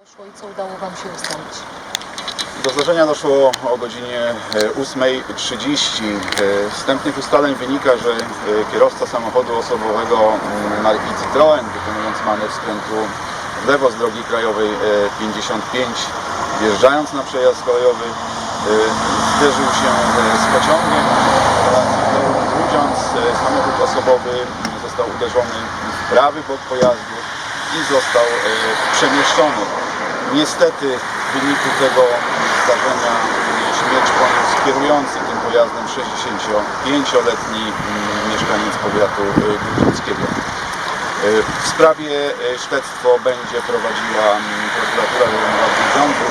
Doszło i co udało Wam się ustalić? Do zdarzenia doszło o godzinie e, 8.30. E, Z wstępnych ustaleń wynika, że e, kierowca samochodu osobowego mm, marki Citroen, wykonując manewr skrętu w lewo z drogi krajowej e, 55, wjeżdżając na przejazd kolejowy, e, zderzył się e, z pociągiem. E, samochód osobowy został uderzony w prawy bok pojazdu i został e, przemieszczony. Niestety w wyniku tego zdarzenia śmierć poniósł kierujący tym pojazdem 65-letni mm, mieszkaniec powiatu y, grudziąckiego. Y, W sprawie y, śledztwo będzie prowadziła mm, prokuratura w Grudziądzu.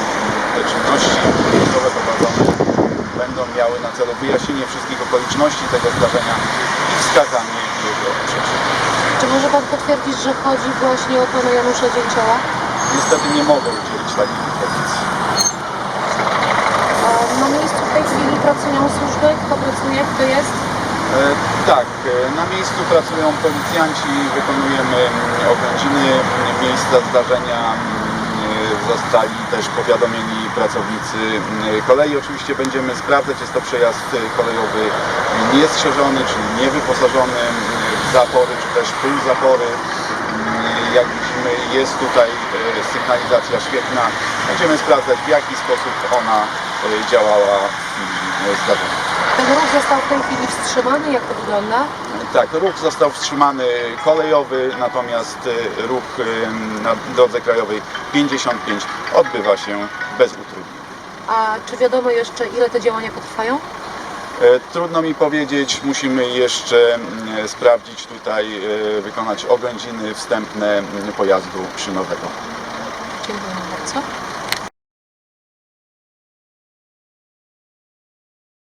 Te czynności dotychczasowe prowadzone będą miały na celu wyjaśnienie wszystkich okoliczności tego zdarzenia i wskazanie jego przyczyny. Czy może Pan potwierdzić, że chodzi właśnie o Pana Janusza Dzięcioła? Niestety nie mogę udzielić takich informacji. Na miejscu w tej chwili pracują służby? Kto pracuje? Kto jest? E, Tak, e, na miejscu pracują policjanci, wykonujemy mm, oględziny mm, miejsca zdarzenia. mm, Zostali też powiadomieni pracownicy kolei. Oczywiście będziemy sprawdzać, jest to przejazd e, kolejowy niestrzeżony, czyli niewyposażony w zapory, czy też półzapory. Mm, Jak widzimy, jest tutaj e, sygnalizacja świetna. Będziemy sprawdzać, w jaki sposób ona e, działała w zdarzeniu. Ten ruch został w tej chwili wstrzymany. Jak to wygląda? Tak, ruch został wstrzymany kolejowy, natomiast y, ruch na drodze krajowej 55 odbywa się bez utrudnień. A czy wiadomo jeszcze, ile te działania potrwają? E, Trudno mi powiedzieć, musimy jeszcze mm, sprawdzić tutaj, e, wykonać oględziny wstępne mm, pojazdu szynowego. Dziękuję bardzo.